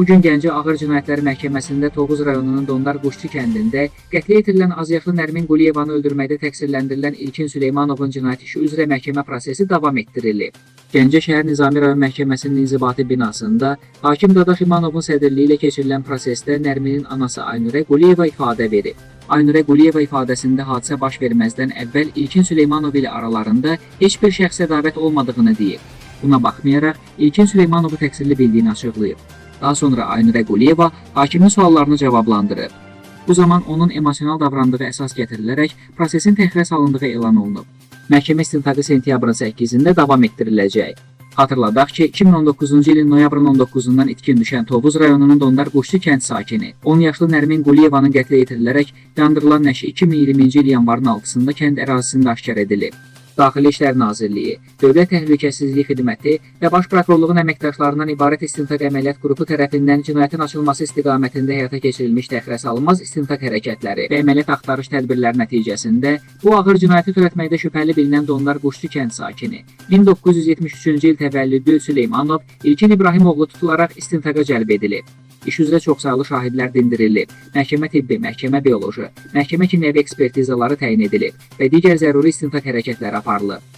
Bu gün Gəncə Ağır Cinayətlər Məhkəməsində Tovuz rayonunun Dondar Quşçu kəndində qətlə yetirilən azyaşlı Nərmin Quliyevanı öldürməkdə təqsirləndirilən İlkin Süleymanovun cinayət işi üzrə məhkəmə prosesi davam etdirilib. Gəncə şəhər Nizami rayon məhkəməsinin inzibati binasında hakim Dadaş İmanovun sədrliyi ilə keçirilən prosesdə Nərminin anası Aynurə Quliyeva ifadə verib. Aynurə Quliyeva ifadəsində hadisə baş verməzdən əvvəl İlkin Süleymanov ilə aralarında heç bir şəxs sədavət olmadığını deyib. Buna baxmayaraq İlkin Süleymanovu təqsirli bildiyini açıqlayıb. Daha sonra Aynurə Quliyeva hakimin suallarını cavablandırıb. Bu zaman onun emosional davrandığı əsas gətirilərək prosesin təxirə salındığı elan olunub. Məhkəmə istintaqı sentyabrın 8-də davam etdiriləcək. Xatırladaq ki, 2019-cu ilin noyabrın 19-dan itkin düşən Tovuz rayonunun Dondar Quşlu kənd sakini 10 yaşlı Nərmin Quliyevanın qətlə yetirilərək yandırılan nəşi 2020-ci il yanvarın 6-sında kənd ərazisində aşkar edilib. Daxili İşlər Nazirliyi, Dövlət Təhlükəsizlik Xidməti və Baş Prokurorluğun əməkdaşlarından ibarət istintaq əməliyyat qrupu tərəfindən cinayətin açılması istiqamətində həyata keçirilmiş təxirəsalınmaz istintaq hərəkətləri və əməliyyat axtarış tədbirləri nəticəsində bu ağır cinayəti törətməkdə şübhəli bilinən Dondar Quşlu kənd sakini 1973-cü il təvəllüdlü Süleymanov İlkin İbrahimoğlu tutularaq istintaqa cəlb edilib. İş üzrə çoxsaylı şahidlər dindirilib. Məhkəmə tibbi, məhkəmə bioloji, məhkəmə kimyəvi ekspertizaları təyin edilib və digər zəruri istintaq hərəkətləri aparılıb.